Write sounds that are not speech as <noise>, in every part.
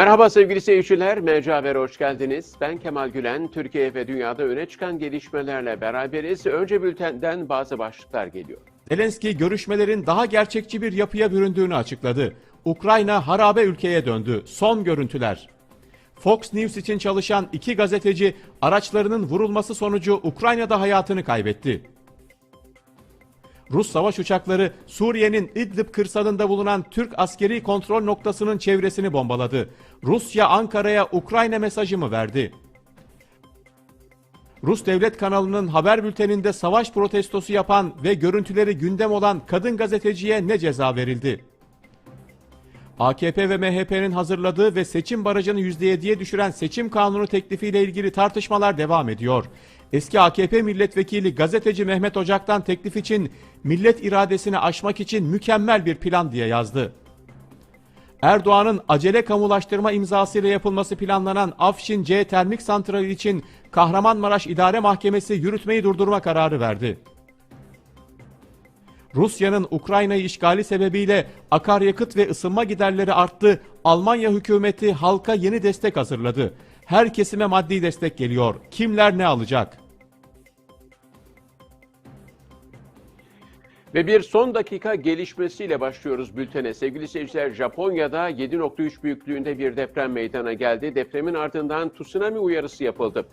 Merhaba sevgili seyirciler, MC Haber'e hoş geldiniz. Ben Kemal Gülen, Türkiye ve dünyada öne çıkan gelişmelerle beraberiz. Önce bültenden bazı başlıklar geliyor. Zelenski görüşmelerin daha gerçekçi bir yapıya büründüğünü açıkladı. Ukrayna harabe ülkeye döndü. Son görüntüler. Fox News için çalışan iki gazeteci araçlarının vurulması sonucu Ukrayna'da hayatını kaybetti. Rus savaş uçakları Suriye'nin İdlib kırsalında bulunan Türk askeri kontrol noktasının çevresini bombaladı. Rusya Ankara'ya Ukrayna mesajı mı verdi? Rus devlet kanalının haber bülteninde savaş protestosu yapan ve görüntüleri gündem olan kadın gazeteciye ne ceza verildi? AKP ve MHP'nin hazırladığı ve seçim barajını %7'ye düşüren seçim kanunu teklifiyle ilgili tartışmalar devam ediyor. Eski AKP milletvekili gazeteci Mehmet Ocak'tan teklif için millet iradesini aşmak için mükemmel bir plan diye yazdı. Erdoğan'ın acele kamulaştırma imzasıyla yapılması planlanan Afşin C termik santrali için Kahramanmaraş İdare Mahkemesi yürütmeyi durdurma kararı verdi. Rusya'nın Ukrayna'yı işgali sebebiyle akaryakıt ve ısınma giderleri arttı. Almanya hükümeti halka yeni destek hazırladı. Her kesime maddi destek geliyor. Kimler ne alacak? Ve bir son dakika gelişmesiyle başlıyoruz bültene. Sevgili seyirciler, Japonya'da 7.3 büyüklüğünde bir deprem meydana geldi. Depremin ardından tsunami uyarısı yapıldı.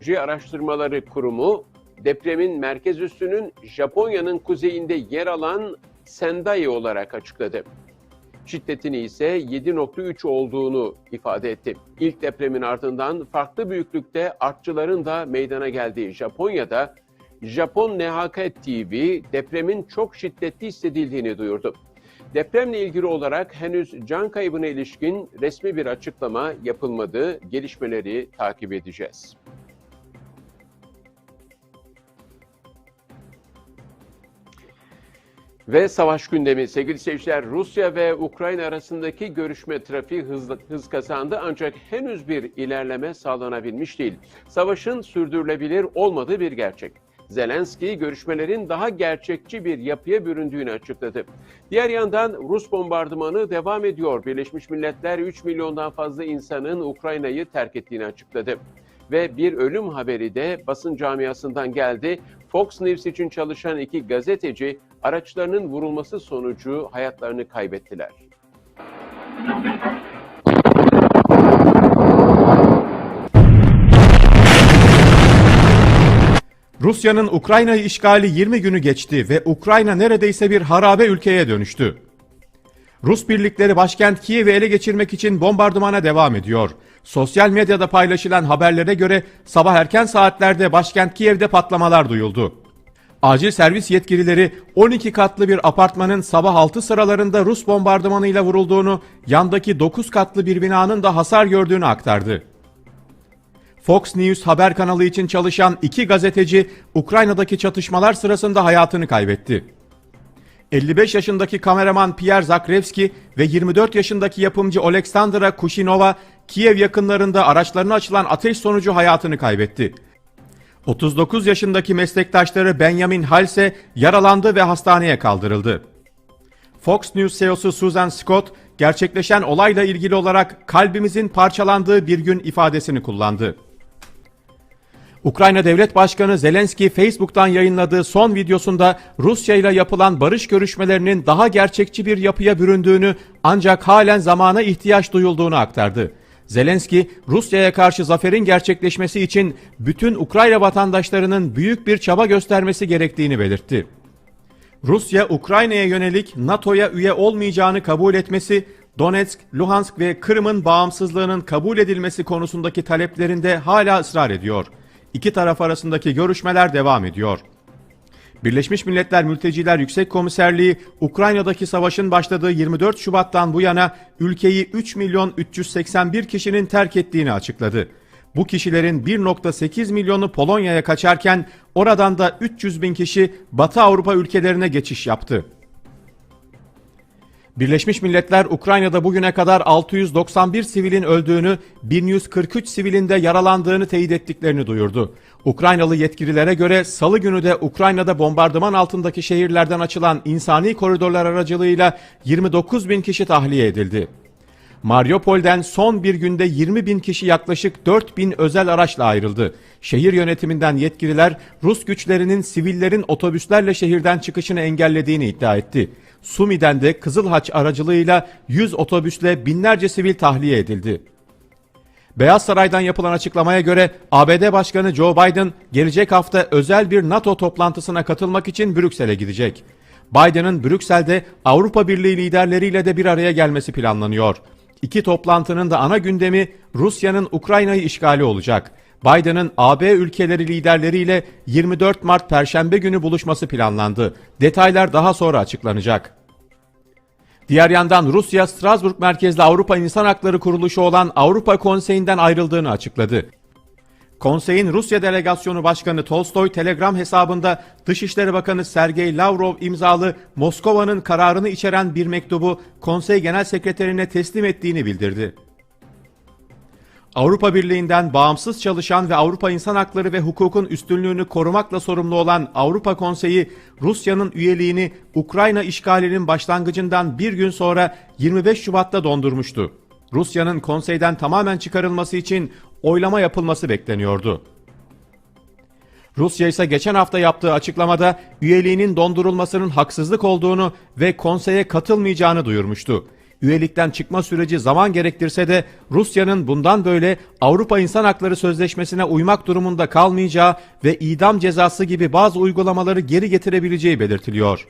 Jeoloji Araştırmaları Kurumu depremin merkez üssünün Japonya'nın kuzeyinde yer alan Sendai olarak açıkladı. Şiddetini ise 7.3 olduğunu ifade etti. İlk depremin ardından farklı büyüklükte artçıların da meydana geldiği Japonya'da Japon NHK TV depremin çok şiddetli hissedildiğini duyurdu. Depremle ilgili olarak henüz can kaybına ilişkin resmi bir açıklama yapılmadı. Gelişmeleri takip edeceğiz. Ve savaş gündemi sevgili seyirciler Rusya ve Ukrayna arasındaki görüşme trafiği hız, hız kazandı ancak henüz bir ilerleme sağlanabilmiş değil. Savaşın sürdürülebilir olmadığı bir gerçek. Zelenski görüşmelerin daha gerçekçi bir yapıya büründüğünü açıkladı. Diğer yandan Rus bombardımanı devam ediyor. Birleşmiş Milletler 3 milyondan fazla insanın Ukrayna'yı terk ettiğini açıkladı ve bir ölüm haberi de basın camiasından geldi. Fox News için çalışan iki gazeteci araçlarının vurulması sonucu hayatlarını kaybettiler. Rusya'nın Ukrayna'yı işgali 20 günü geçti ve Ukrayna neredeyse bir harabe ülkeye dönüştü. Rus birlikleri başkent Kiev'i ele geçirmek için bombardımana devam ediyor. Sosyal medyada paylaşılan haberlere göre sabah erken saatlerde başkent Kiev'de patlamalar duyuldu. Acil servis yetkilileri 12 katlı bir apartmanın sabah 6 sıralarında Rus bombardımanıyla vurulduğunu, yandaki 9 katlı bir binanın da hasar gördüğünü aktardı. Fox News haber kanalı için çalışan iki gazeteci Ukrayna'daki çatışmalar sırasında hayatını kaybetti. 55 yaşındaki kameraman Pierre Zakrevski ve 24 yaşındaki yapımcı Oleksandra Kushinova Kiev yakınlarında araçlarına açılan ateş sonucu hayatını kaybetti. 39 yaşındaki meslektaşları Benjamin Halse yaralandı ve hastaneye kaldırıldı. Fox News CEO'su Susan Scott gerçekleşen olayla ilgili olarak kalbimizin parçalandığı bir gün ifadesini kullandı. Ukrayna Devlet Başkanı Zelenski Facebook'tan yayınladığı son videosunda Rusya ile yapılan barış görüşmelerinin daha gerçekçi bir yapıya büründüğünü ancak halen zamana ihtiyaç duyulduğunu aktardı. Zelenski, Rusya'ya karşı zaferin gerçekleşmesi için bütün Ukrayna vatandaşlarının büyük bir çaba göstermesi gerektiğini belirtti. Rusya, Ukrayna'ya yönelik NATO'ya üye olmayacağını kabul etmesi, Donetsk, Luhansk ve Kırım'ın bağımsızlığının kabul edilmesi konusundaki taleplerinde hala ısrar ediyor. İki taraf arasındaki görüşmeler devam ediyor. Birleşmiş Milletler Mülteciler Yüksek Komiserliği Ukrayna'daki savaşın başladığı 24 Şubat'tan bu yana ülkeyi 3 milyon 381 kişinin terk ettiğini açıkladı. Bu kişilerin 1.8 milyonu Polonya'ya kaçarken oradan da 300 bin kişi Batı Avrupa ülkelerine geçiş yaptı. Birleşmiş Milletler Ukrayna'da bugüne kadar 691 sivilin öldüğünü, 1143 sivilin de yaralandığını teyit ettiklerini duyurdu. Ukraynalı yetkililere göre salı günü de Ukrayna'da bombardıman altındaki şehirlerden açılan insani koridorlar aracılığıyla 29 bin kişi tahliye edildi. Mariupol'den son bir günde 20 bin kişi yaklaşık 4 bin özel araçla ayrıldı. Şehir yönetiminden yetkililer Rus güçlerinin sivillerin otobüslerle şehirden çıkışını engellediğini iddia etti. Sumi'den de Kızıl Haç aracılığıyla 100 otobüsle binlerce sivil tahliye edildi. Beyaz Saray'dan yapılan açıklamaya göre ABD Başkanı Joe Biden gelecek hafta özel bir NATO toplantısına katılmak için Brüksel'e gidecek. Biden'ın Brüksel'de Avrupa Birliği liderleriyle de bir araya gelmesi planlanıyor. İki toplantının da ana gündemi Rusya'nın Ukrayna'yı işgali olacak. Biden'ın AB ülkeleri liderleriyle 24 Mart Perşembe günü buluşması planlandı. Detaylar daha sonra açıklanacak. Diğer yandan Rusya Strasbourg merkezli Avrupa İnsan Hakları Kuruluşu olan Avrupa Konseyi'nden ayrıldığını açıkladı. Konseyin Rusya Delegasyonu Başkanı Tolstoy Telegram hesabında Dışişleri Bakanı Sergey Lavrov imzalı Moskova'nın kararını içeren bir mektubu Konsey Genel Sekreterine teslim ettiğini bildirdi. Avrupa Birliği'nden bağımsız çalışan ve Avrupa İnsan Hakları ve hukukun üstünlüğünü korumakla sorumlu olan Avrupa Konseyi, Rusya'nın üyeliğini Ukrayna işgalinin başlangıcından bir gün sonra 25 Şubat'ta dondurmuştu. Rusya'nın konseyden tamamen çıkarılması için oylama yapılması bekleniyordu. Rusya ise geçen hafta yaptığı açıklamada üyeliğinin dondurulmasının haksızlık olduğunu ve konseye katılmayacağını duyurmuştu. Üyelikten çıkma süreci zaman gerektirse de Rusya'nın bundan böyle Avrupa İnsan Hakları Sözleşmesi'ne uymak durumunda kalmayacağı ve idam cezası gibi bazı uygulamaları geri getirebileceği belirtiliyor.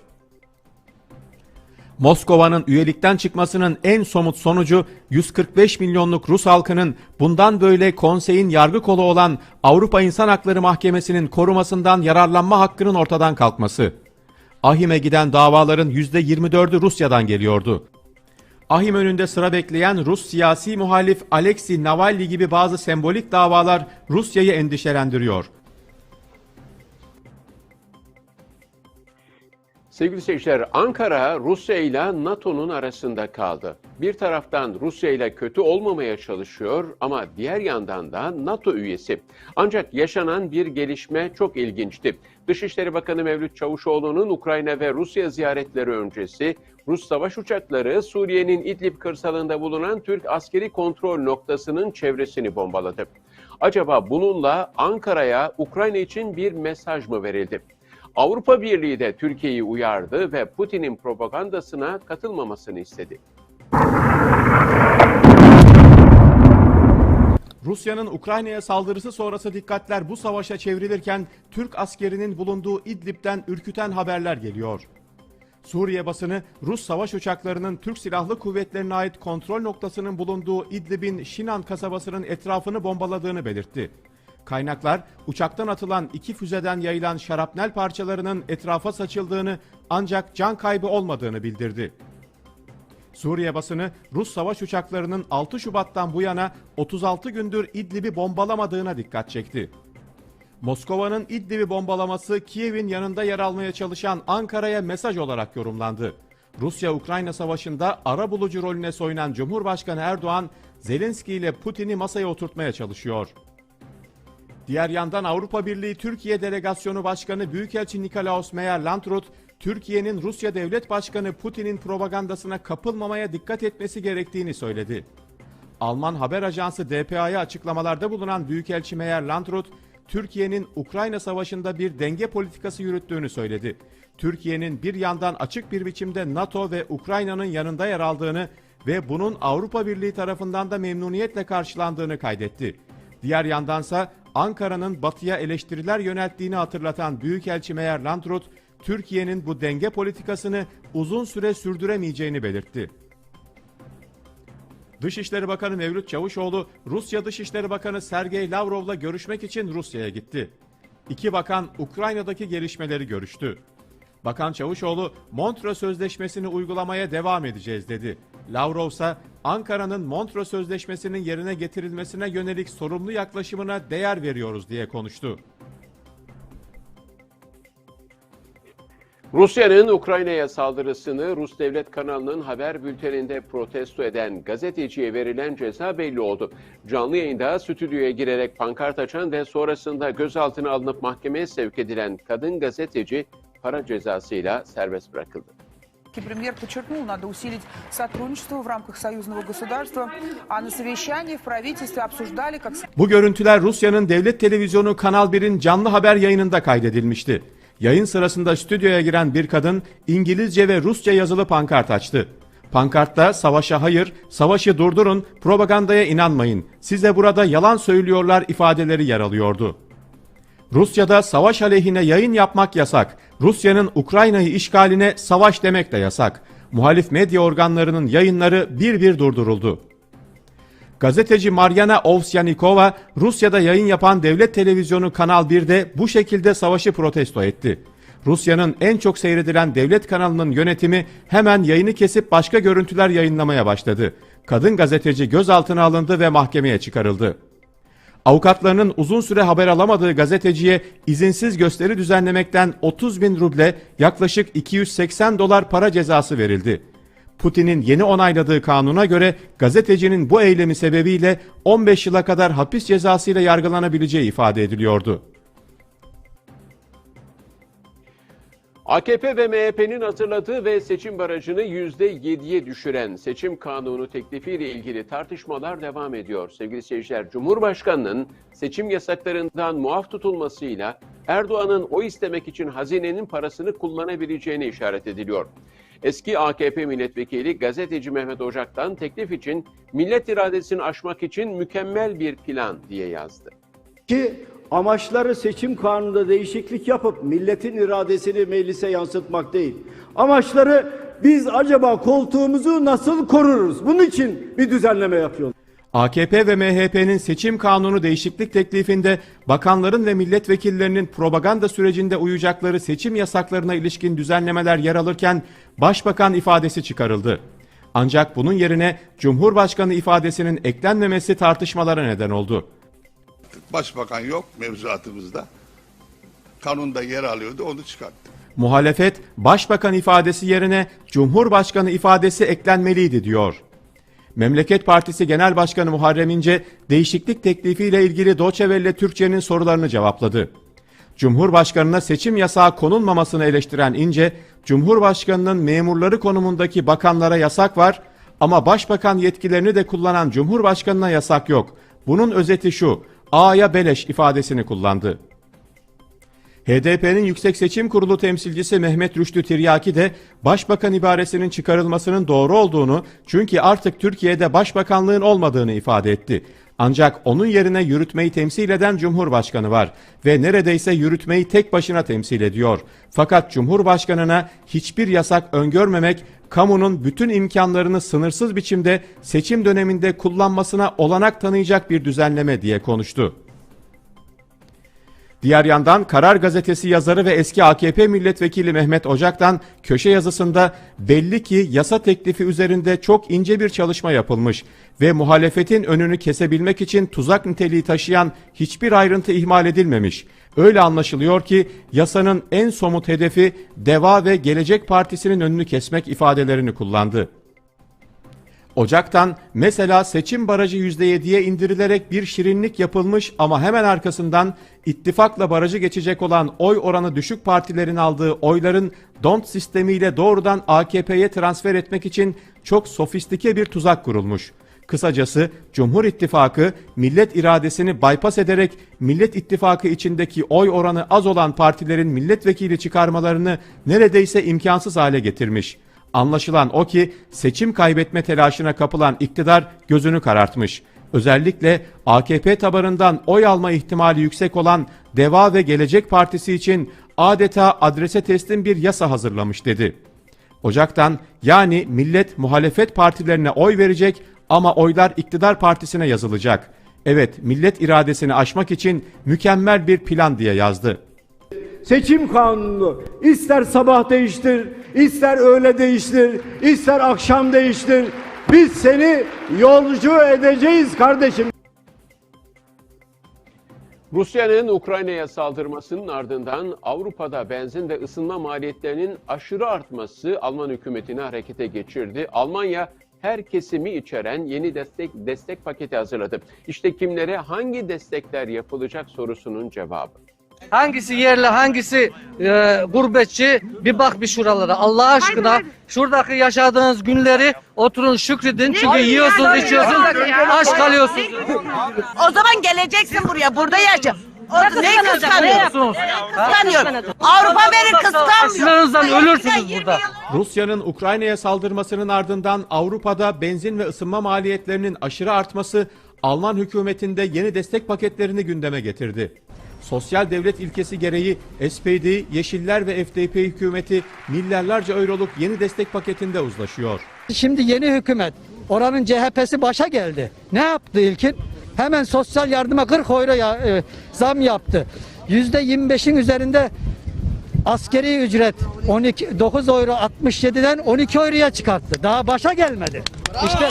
Moskova'nın üyelikten çıkmasının en somut sonucu 145 milyonluk Rus halkının bundan böyle konseyin yargı kolu olan Avrupa İnsan Hakları Mahkemesi'nin korumasından yararlanma hakkının ortadan kalkması. Ahim'e giden davaların %24'ü Rusya'dan geliyordu. Ahim önünde sıra bekleyen Rus siyasi muhalif Alexei Navalny gibi bazı sembolik davalar Rusya'yı endişelendiriyor. Sevgili seyirciler, Ankara Rusya ile NATO'nun arasında kaldı. Bir taraftan Rusya ile kötü olmamaya çalışıyor ama diğer yandan da NATO üyesi. Ancak yaşanan bir gelişme çok ilginçti. Dışişleri Bakanı Mevlüt Çavuşoğlu'nun Ukrayna ve Rusya ziyaretleri öncesi Rus savaş uçakları Suriye'nin İdlib kırsalında bulunan Türk askeri kontrol noktasının çevresini bombaladı. Acaba bununla Ankara'ya Ukrayna için bir mesaj mı verildi? Avrupa Birliği de Türkiye'yi uyardı ve Putin'in propagandasına katılmamasını istedi. Rusya'nın Ukrayna'ya saldırısı sonrası dikkatler bu savaşa çevrilirken Türk askerinin bulunduğu İdlib'den ürküten haberler geliyor. Suriye basını Rus savaş uçaklarının Türk Silahlı Kuvvetlerine ait kontrol noktasının bulunduğu İdlib'in Şinan kasabasının etrafını bombaladığını belirtti. Kaynaklar uçaktan atılan iki füzeden yayılan şarapnel parçalarının etrafa saçıldığını ancak can kaybı olmadığını bildirdi. Suriye basını Rus savaş uçaklarının 6 Şubat'tan bu yana 36 gündür İdlib'i bombalamadığına dikkat çekti. Moskova'nın İdlib'i bombalaması Kiev'in yanında yer almaya çalışan Ankara'ya mesaj olarak yorumlandı. Rusya-Ukrayna savaşında ara bulucu rolüne soyunan Cumhurbaşkanı Erdoğan, Zelenski ile Putin'i masaya oturtmaya çalışıyor. Diğer yandan Avrupa Birliği Türkiye Delegasyonu Başkanı Büyükelçi Nikolaos Meyer-Landrut, Türkiye'nin Rusya Devlet Başkanı Putin'in propagandasına kapılmamaya dikkat etmesi gerektiğini söyledi. Alman haber ajansı DPA'ya açıklamalarda bulunan Büyükelçi Meyer-Landrut, Türkiye'nin Ukrayna Savaşı'nda bir denge politikası yürüttüğünü söyledi. Türkiye'nin bir yandan açık bir biçimde NATO ve Ukrayna'nın yanında yer aldığını ve bunun Avrupa Birliği tarafından da memnuniyetle karşılandığını kaydetti. Diğer yandansa Ankara'nın batıya eleştiriler yönelttiğini hatırlatan Büyükelçi Meyer Landrut, Türkiye'nin bu denge politikasını uzun süre sürdüremeyeceğini belirtti. Dışişleri Bakanı Mevlüt Çavuşoğlu, Rusya Dışişleri Bakanı Sergey Lavrov'la görüşmek için Rusya'ya gitti. İki bakan Ukrayna'daki gelişmeleri görüştü. Bakan Çavuşoğlu, Montreux Sözleşmesi'ni uygulamaya devam edeceğiz dedi. Lavrov ise Ankara'nın Montreux Sözleşmesi'nin yerine getirilmesine yönelik sorumlu yaklaşımına değer veriyoruz diye konuştu. Rusya'nın Ukrayna'ya saldırısını Rus devlet kanalının haber bülteninde protesto eden gazeteciye verilen ceza belli oldu. Canlı yayında stüdyoya girerek pankart açan ve sonrasında gözaltına alınıp mahkemeye sevk edilen kadın gazeteci para cezasıyla serbest bırakıldı. Премьер подчеркнул, надо усилить сотрудничество в рамках союзного государства, а на совещании в правительстве обсуждали, как Bu görüntüler Rusya'nın devlet televizyonu Kanal 1'in canlı haber yayınında kaydedilmişti. Yayın sırasında stüdyoya giren bir kadın İngilizce ve Rusça yazılı pankart açtı. Pankartta savaşa hayır, savaşı durdurun, propagandaya inanmayın, size burada yalan söylüyorlar ifadeleri yer alıyordu. Rusya'da savaş aleyhine yayın yapmak yasak. Rusya'nın Ukrayna'yı işgaline savaş demek de yasak. Muhalif medya organlarının yayınları bir bir durduruldu. Gazeteci Maryana Ovsyanikova Rusya'da yayın yapan devlet televizyonu Kanal 1'de bu şekilde savaşı protesto etti. Rusya'nın en çok seyredilen devlet kanalının yönetimi hemen yayını kesip başka görüntüler yayınlamaya başladı. Kadın gazeteci gözaltına alındı ve mahkemeye çıkarıldı. Avukatlarının uzun süre haber alamadığı gazeteciye izinsiz gösteri düzenlemekten 30 bin ruble yaklaşık 280 dolar para cezası verildi. Putin'in yeni onayladığı kanuna göre gazetecinin bu eylemi sebebiyle 15 yıla kadar hapis cezasıyla yargılanabileceği ifade ediliyordu. AKP ve MHP'nin hazırladığı ve seçim barajını %7'ye düşüren seçim kanunu teklifiyle ilgili tartışmalar devam ediyor. Sevgili seyirciler, Cumhurbaşkanı'nın seçim yasaklarından muaf tutulmasıyla Erdoğan'ın o istemek için hazinenin parasını kullanabileceğine işaret ediliyor. Eski AKP milletvekili gazeteci Mehmet Ocak'tan teklif için millet iradesini aşmak için mükemmel bir plan diye yazdı. ki amaçları seçim kanununda değişiklik yapıp milletin iradesini meclise yansıtmak değil. Amaçları biz acaba koltuğumuzu nasıl koruruz? Bunun için bir düzenleme yapıyor. AKP ve MHP'nin seçim kanunu değişiklik teklifinde bakanların ve milletvekillerinin propaganda sürecinde uyacakları seçim yasaklarına ilişkin düzenlemeler yer alırken başbakan ifadesi çıkarıldı. Ancak bunun yerine Cumhurbaşkanı ifadesinin eklenmemesi tartışmalara neden oldu. Başbakan yok mevzuatımızda. Kanunda yer alıyordu onu çıkarttık. Muhalefet başbakan ifadesi yerine Cumhurbaşkanı ifadesi eklenmeliydi diyor. Memleket Partisi Genel Başkanı Muharrem İnce değişiklik teklifiyle ilgili Welle Türkçe'nin sorularını cevapladı. Cumhurbaşkanına seçim yasağı konulmamasını eleştiren İnce, Cumhurbaşkanının memurları konumundaki bakanlara yasak var ama başbakan yetkilerini de kullanan Cumhurbaşkanına yasak yok. Bunun özeti şu, A'ya beleş ifadesini kullandı. HDP'nin Yüksek Seçim Kurulu temsilcisi Mehmet Rüştü Tiryaki de başbakan ibaresinin çıkarılmasının doğru olduğunu çünkü artık Türkiye'de başbakanlığın olmadığını ifade etti. Ancak onun yerine yürütmeyi temsil eden Cumhurbaşkanı var ve neredeyse yürütmeyi tek başına temsil ediyor. Fakat Cumhurbaşkanına hiçbir yasak öngörmemek, kamunun bütün imkanlarını sınırsız biçimde seçim döneminde kullanmasına olanak tanıyacak bir düzenleme diye konuştu. Diğer yandan Karar Gazetesi yazarı ve eski AKP milletvekili Mehmet Ocak'tan köşe yazısında belli ki yasa teklifi üzerinde çok ince bir çalışma yapılmış ve muhalefetin önünü kesebilmek için tuzak niteliği taşıyan hiçbir ayrıntı ihmal edilmemiş. Öyle anlaşılıyor ki yasanın en somut hedefi Deva ve Gelecek Partisi'nin önünü kesmek ifadelerini kullandı. Ocak'tan mesela seçim barajı %7'ye indirilerek bir şirinlik yapılmış ama hemen arkasından ittifakla barajı geçecek olan oy oranı düşük partilerin aldığı oyların DONT sistemiyle doğrudan AKP'ye transfer etmek için çok sofistike bir tuzak kurulmuş. Kısacası Cumhur İttifakı millet iradesini bypass ederek Millet İttifakı içindeki oy oranı az olan partilerin milletvekili çıkarmalarını neredeyse imkansız hale getirmiş. Anlaşılan o ki seçim kaybetme telaşına kapılan iktidar gözünü karartmış. Özellikle AKP tabanından oy alma ihtimali yüksek olan Deva ve Gelecek Partisi için adeta adrese teslim bir yasa hazırlamış dedi. Ocaktan yani millet muhalefet partilerine oy verecek ama oylar iktidar partisine yazılacak. Evet millet iradesini aşmak için mükemmel bir plan diye yazdı. Seçim kanunu ister sabah değiştir, ister öğle değiştir, ister akşam değiştir. Biz seni yolcu edeceğiz kardeşim. Rusya'nın Ukrayna'ya saldırmasının ardından Avrupa'da benzin ve ısınma maliyetlerinin aşırı artması Alman hükümetini harekete geçirdi. Almanya her kesimi içeren yeni destek destek paketi hazırladı. İşte kimlere hangi destekler yapılacak sorusunun cevabı. Hangisi yerli hangisi e, gurbetçi bir bak bir şuralara Allah aşkına şuradaki yaşadığınız günleri oturun şükredin çünkü yiyorsunuz içiyorsunuz aç kalıyorsunuz. O zaman geleceksin buraya. Burada yaşa. O ne kıskanıyorsun? Kıskanıyorum. Avrupa beni kıskanmıyor. Açlığınızdan ölürsünüz burada. Rusya'nın Ukrayna'ya saldırmasının ardından Avrupa'da benzin ve ısınma maliyetlerinin aşırı artması Alman hükümetinde yeni destek paketlerini gündeme getirdi. Sosyal devlet ilkesi gereği SPD, Yeşiller ve FDP hükümeti milyarlarca euroluk yeni destek paketinde uzlaşıyor. Şimdi yeni hükümet oranın CHP'si başa geldi. Ne yaptı ilkin? Hemen sosyal yardıma 40 euro ya, e, zam yaptı. %25'in üzerinde askeri ücret 12 9 euro 67'den 12 euroya çıkarttı. Daha başa gelmedi. İşte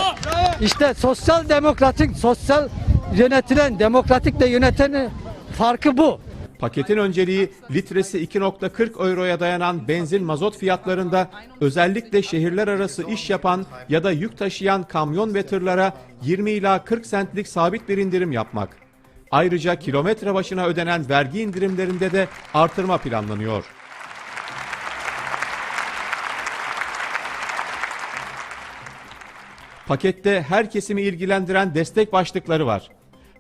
işte sosyal demokratik sosyal yönetilen demokratik de yöneten farkı bu. Paketin önceliği litresi 2.40 euroya dayanan benzin mazot fiyatlarında özellikle şehirler arası iş yapan ya da yük taşıyan kamyon ve tırlara 20 ila 40 centlik sabit bir indirim yapmak. Ayrıca kilometre başına ödenen vergi indirimlerinde de artırma planlanıyor. Pakette her kesimi ilgilendiren destek başlıkları var.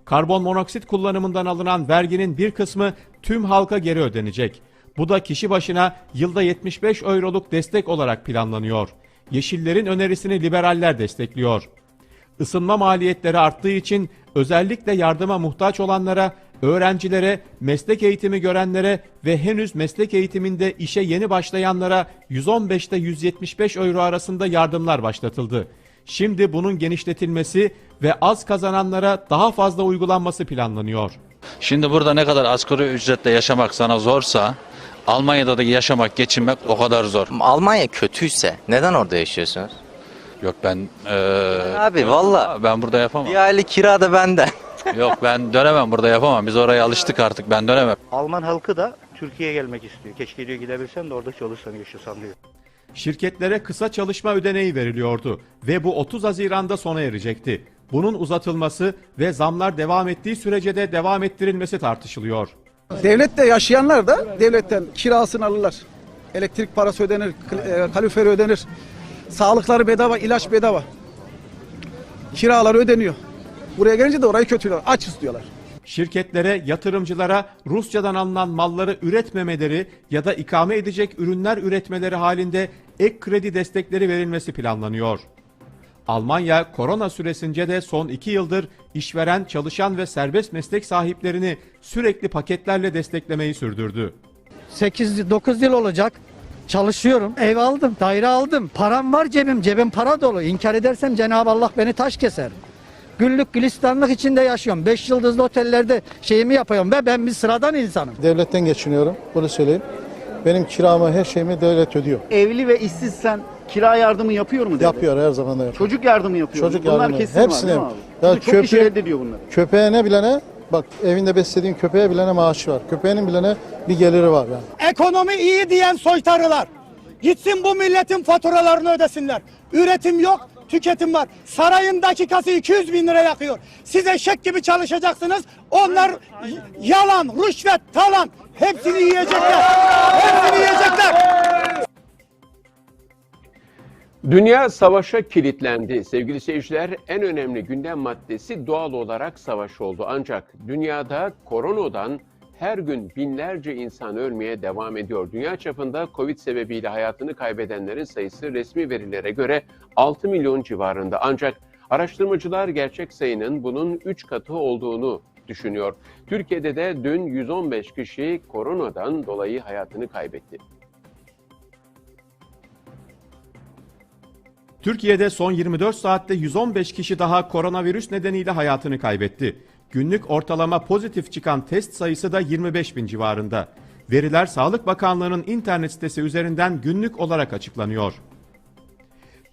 Karbon monoksit kullanımından alınan verginin bir kısmı tüm halka geri ödenecek. Bu da kişi başına yılda 75 euroluk destek olarak planlanıyor. Yeşillerin önerisini liberaller destekliyor. Isınma maliyetleri arttığı için özellikle yardıma muhtaç olanlara, öğrencilere, meslek eğitimi görenlere ve henüz meslek eğitiminde işe yeni başlayanlara 115'te 175 euro arasında yardımlar başlatıldı. Şimdi bunun genişletilmesi ve az kazananlara daha fazla uygulanması planlanıyor. Şimdi burada ne kadar asgari ücretle yaşamak sana zorsa Almanya'da da yaşamak, geçinmek o kadar zor. Almanya kötüyse neden orada yaşıyorsunuz? Yok ben eee, Abi valla ben burada yapamam. bir aylık kira da benden. <laughs> Yok ben dönemem burada yapamam. Biz oraya alıştık artık. Ben dönemem. Alman halkı da Türkiye'ye gelmek istiyor. Keşke diyor gidebilsem de orada çalışsam yaşasam diyor. Şirketlere kısa çalışma ödeneği veriliyordu ve bu 30 Haziran'da sona erecekti. Bunun uzatılması ve zamlar devam ettiği sürece de devam ettirilmesi tartışılıyor. Devlette yaşayanlar da devletten kirasını alırlar. Elektrik parası ödenir, kal- e, ödenir. Sağlıkları bedava, ilaç bedava. Kiraları ödeniyor. Buraya gelince de orayı kötülüyorlar. Açız diyorlar. Şirketlere, yatırımcılara Rusya'dan alınan malları üretmemeleri ya da ikame edecek ürünler üretmeleri halinde ek kredi destekleri verilmesi planlanıyor. Almanya korona süresince de son iki yıldır işveren, çalışan ve serbest meslek sahiplerini sürekli paketlerle desteklemeyi sürdürdü. 8-9 yıl olacak. Çalışıyorum. Ev aldım, daire aldım. Param var cebim. Cebim para dolu. İnkar edersem Cenab-ı Allah beni taş keser. Güllük gülistanlık içinde yaşıyorum. 5 yıldızlı otellerde şeyimi yapıyorum ve ben bir sıradan insanım. Devletten geçiniyorum. Bunu söyleyeyim. Benim kiramı, her şeyimi devlet ödüyor. Evli ve işsizsen kira yardımı yapıyor mu devlet? Yapıyor her zaman da yapıyor. Çocuk yardımı yapıyor. Çocuk Bunlar yardımı. kesin Hepsini var değil mi abi? Ya Çünkü çok kişi reddediyor bunları. Köpeğine bilene, bak evinde beslediğin köpeğe bilene maaşı var. Köpeğinin bilene bir geliri var yani. Ekonomi iyi diyen soytarılar. Gitsin bu milletin faturalarını ödesinler. Üretim yok, tüketim var. Sarayın dakikası 200 bin lira yakıyor. Siz eşek gibi çalışacaksınız. Onlar yalan, rüşvet, talan. Hepsini yiyecekler. Hepsini yiyecekler. Dünya savaşa kilitlendi. Sevgili seyirciler en önemli gündem maddesi doğal olarak savaş oldu. Ancak dünyada koronadan her gün binlerce insan ölmeye devam ediyor. Dünya çapında Covid sebebiyle hayatını kaybedenlerin sayısı resmi verilere göre 6 milyon civarında. Ancak araştırmacılar gerçek sayının bunun 3 katı olduğunu düşünüyor. Türkiye'de de dün 115 kişi koronadan dolayı hayatını kaybetti. Türkiye'de son 24 saatte 115 kişi daha koronavirüs nedeniyle hayatını kaybetti. Günlük ortalama pozitif çıkan test sayısı da 25 bin civarında. Veriler Sağlık Bakanlığı'nın internet sitesi üzerinden günlük olarak açıklanıyor.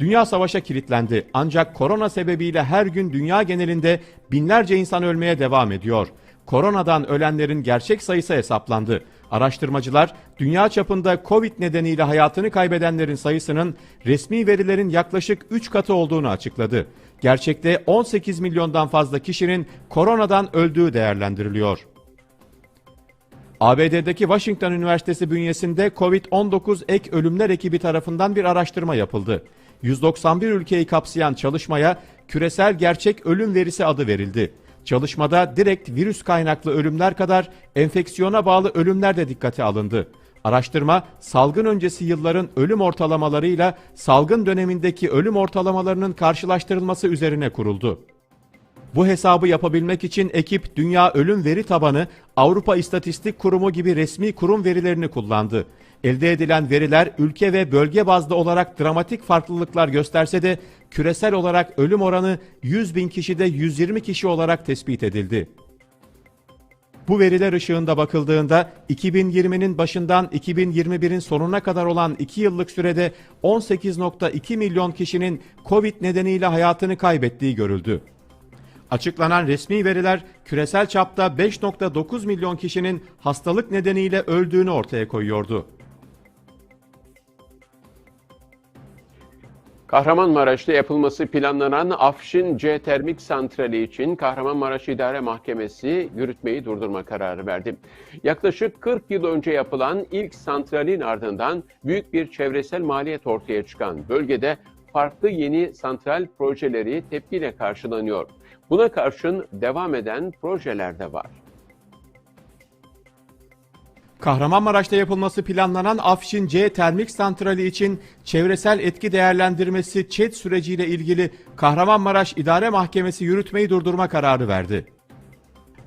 Dünya savaşa kilitlendi ancak korona sebebiyle her gün dünya genelinde binlerce insan ölmeye devam ediyor. koronadan ölenlerin gerçek sayısı hesaplandı. Araştırmacılar dünya çapında Covid nedeniyle hayatını kaybedenlerin sayısının resmi verilerin yaklaşık 3 katı olduğunu açıkladı. Gerçekte 18 milyondan fazla kişinin koronadan öldüğü değerlendiriliyor. ABD'deki Washington Üniversitesi bünyesinde COVID-19 ek ölümler ekibi tarafından bir araştırma yapıldı. 191 ülkeyi kapsayan çalışmaya küresel gerçek ölüm verisi adı verildi. Çalışmada direkt virüs kaynaklı ölümler kadar enfeksiyona bağlı ölümler de dikkate alındı. Araştırma, salgın öncesi yılların ölüm ortalamalarıyla salgın dönemindeki ölüm ortalamalarının karşılaştırılması üzerine kuruldu. Bu hesabı yapabilmek için ekip Dünya Ölüm Veri Tabanı, Avrupa İstatistik Kurumu gibi resmi kurum verilerini kullandı. Elde edilen veriler ülke ve bölge bazlı olarak dramatik farklılıklar gösterse de küresel olarak ölüm oranı 100 bin kişide 120 kişi olarak tespit edildi. Bu veriler ışığında bakıldığında 2020'nin başından 2021'in sonuna kadar olan 2 yıllık sürede 18.2 milyon kişinin Covid nedeniyle hayatını kaybettiği görüldü. Açıklanan resmi veriler küresel çapta 5.9 milyon kişinin hastalık nedeniyle öldüğünü ortaya koyuyordu. Kahramanmaraş'ta yapılması planlanan Afşin C Termik Santrali için Kahramanmaraş İdare Mahkemesi yürütmeyi durdurma kararı verdi. Yaklaşık 40 yıl önce yapılan ilk santralin ardından büyük bir çevresel maliyet ortaya çıkan bölgede farklı yeni santral projeleri tepkiyle karşılanıyor. Buna karşın devam eden projeler de var. Kahramanmaraş'ta yapılması planlanan Afşin C Termik Santrali için çevresel etki değerlendirmesi ÇED süreciyle ilgili Kahramanmaraş İdare Mahkemesi yürütmeyi durdurma kararı verdi.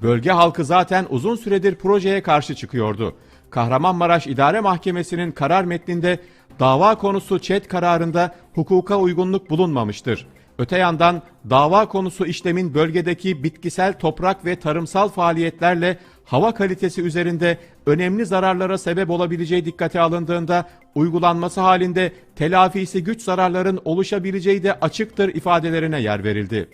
Bölge halkı zaten uzun süredir projeye karşı çıkıyordu. Kahramanmaraş İdare Mahkemesi'nin karar metninde dava konusu ÇED kararında hukuka uygunluk bulunmamıştır. Öte yandan dava konusu işlemin bölgedeki bitkisel toprak ve tarımsal faaliyetlerle hava kalitesi üzerinde önemli zararlara sebep olabileceği dikkate alındığında uygulanması halinde telafisi güç zararların oluşabileceği de açıktır ifadelerine yer verildi.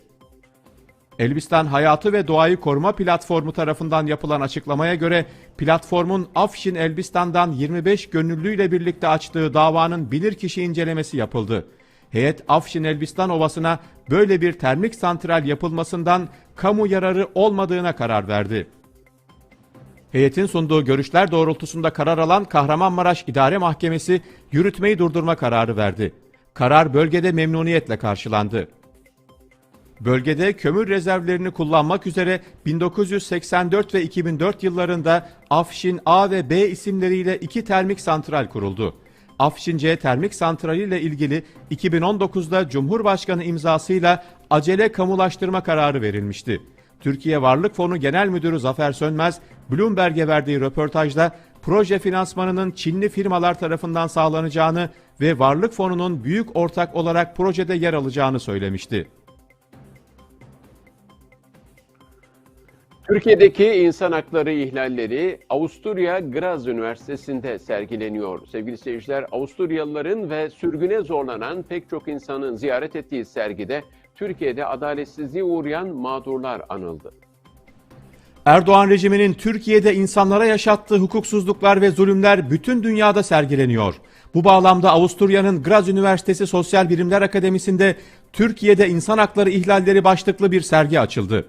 Elbistan Hayatı ve Doğayı Koruma Platformu tarafından yapılan açıklamaya göre platformun Afşin Elbistan'dan 25 gönüllüyle birlikte açtığı davanın bilirkişi incelemesi yapıldı. Heyet Afşin Elbistan Ovası'na böyle bir termik santral yapılmasından kamu yararı olmadığına karar verdi. Heyetin sunduğu görüşler doğrultusunda karar alan Kahramanmaraş İdare Mahkemesi yürütmeyi durdurma kararı verdi. Karar bölgede memnuniyetle karşılandı. Bölgede kömür rezervlerini kullanmak üzere 1984 ve 2004 yıllarında Afşin A ve B isimleriyle iki termik santral kuruldu. Afşin C termik santrali ile ilgili 2019'da Cumhurbaşkanı imzasıyla acele kamulaştırma kararı verilmişti. Türkiye Varlık Fonu Genel Müdürü Zafer Sönmez, Bloomberg'e verdiği röportajda proje finansmanının Çinli firmalar tarafından sağlanacağını ve Varlık Fonu'nun büyük ortak olarak projede yer alacağını söylemişti. Türkiye'deki insan hakları ihlalleri Avusturya Graz Üniversitesi'nde sergileniyor. Sevgili seyirciler, Avusturyalıların ve sürgüne zorlanan pek çok insanın ziyaret ettiği sergide Türkiye'de adaletsizliğe uğrayan mağdurlar anıldı. Erdoğan rejiminin Türkiye'de insanlara yaşattığı hukuksuzluklar ve zulümler bütün dünyada sergileniyor. Bu bağlamda Avusturya'nın Graz Üniversitesi Sosyal Bilimler Akademisi'nde Türkiye'de insan hakları ihlalleri başlıklı bir sergi açıldı.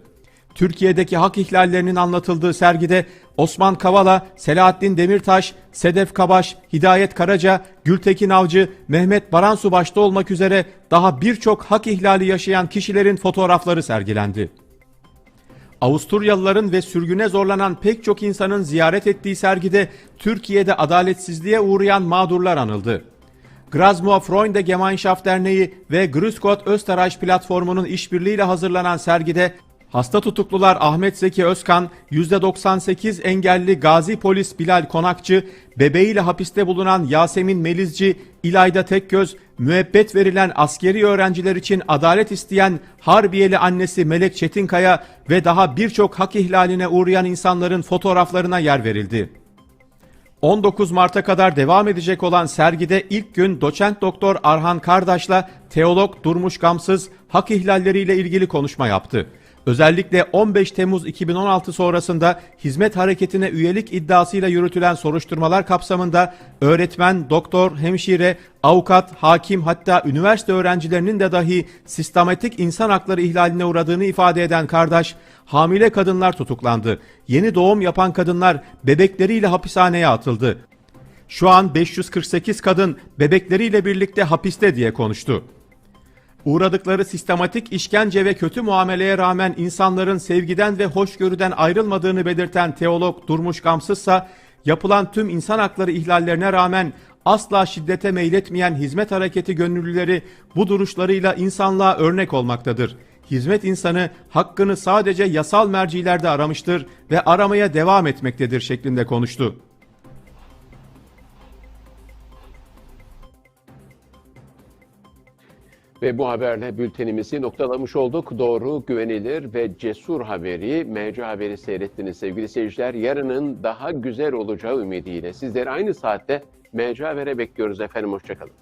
Türkiye'deki hak ihlallerinin anlatıldığı sergide Osman Kavala, Selahattin Demirtaş, Sedef Kabaş, Hidayet Karaca, Gültekin Avcı, Mehmet Baransu başta olmak üzere daha birçok hak ihlali yaşayan kişilerin fotoğrafları sergilendi. Avusturyalıların ve sürgüne zorlanan pek çok insanın ziyaret ettiği sergide Türkiye'de adaletsizliğe uğrayan mağdurlar anıldı. Grazmoa Freunde Gemeinschaft Derneği ve Grüskot Österreich platformunun işbirliğiyle hazırlanan sergide Hasta tutuklular Ahmet Zeki Özkan, %98 engelli gazi polis Bilal Konakçı, bebeğiyle hapiste bulunan Yasemin Melizci, İlayda Tekgöz, müebbet verilen askeri öğrenciler için adalet isteyen Harbiyeli annesi Melek Çetinkaya ve daha birçok hak ihlaline uğrayan insanların fotoğraflarına yer verildi. 19 Mart'a kadar devam edecek olan sergide ilk gün doçent doktor Arhan Kardaş'la teolog Durmuş Gamsız hak ihlalleriyle ilgili konuşma yaptı. Özellikle 15 Temmuz 2016 sonrasında hizmet hareketine üyelik iddiasıyla yürütülen soruşturmalar kapsamında öğretmen, doktor, hemşire, avukat, hakim hatta üniversite öğrencilerinin de dahi sistematik insan hakları ihlaline uğradığını ifade eden Kardaş, hamile kadınlar tutuklandı. Yeni doğum yapan kadınlar bebekleriyle hapishaneye atıldı. Şu an 548 kadın bebekleriyle birlikte hapiste diye konuştu. Uğradıkları sistematik işkence ve kötü muameleye rağmen insanların sevgiden ve hoşgörüden ayrılmadığını belirten teolog Durmuş Gamsızsa, yapılan tüm insan hakları ihlallerine rağmen asla şiddete meyletmeyen hizmet hareketi gönüllüleri bu duruşlarıyla insanlığa örnek olmaktadır. Hizmet insanı hakkını sadece yasal mercilerde aramıştır ve aramaya devam etmektedir şeklinde konuştu. Ve bu haberle bültenimizi noktalamış olduk. Doğru, güvenilir ve cesur haberi MC Haber'i seyrettiniz sevgili seyirciler. Yarının daha güzel olacağı ümidiyle sizleri aynı saatte MC Haber'e bekliyoruz efendim. Hoşçakalın.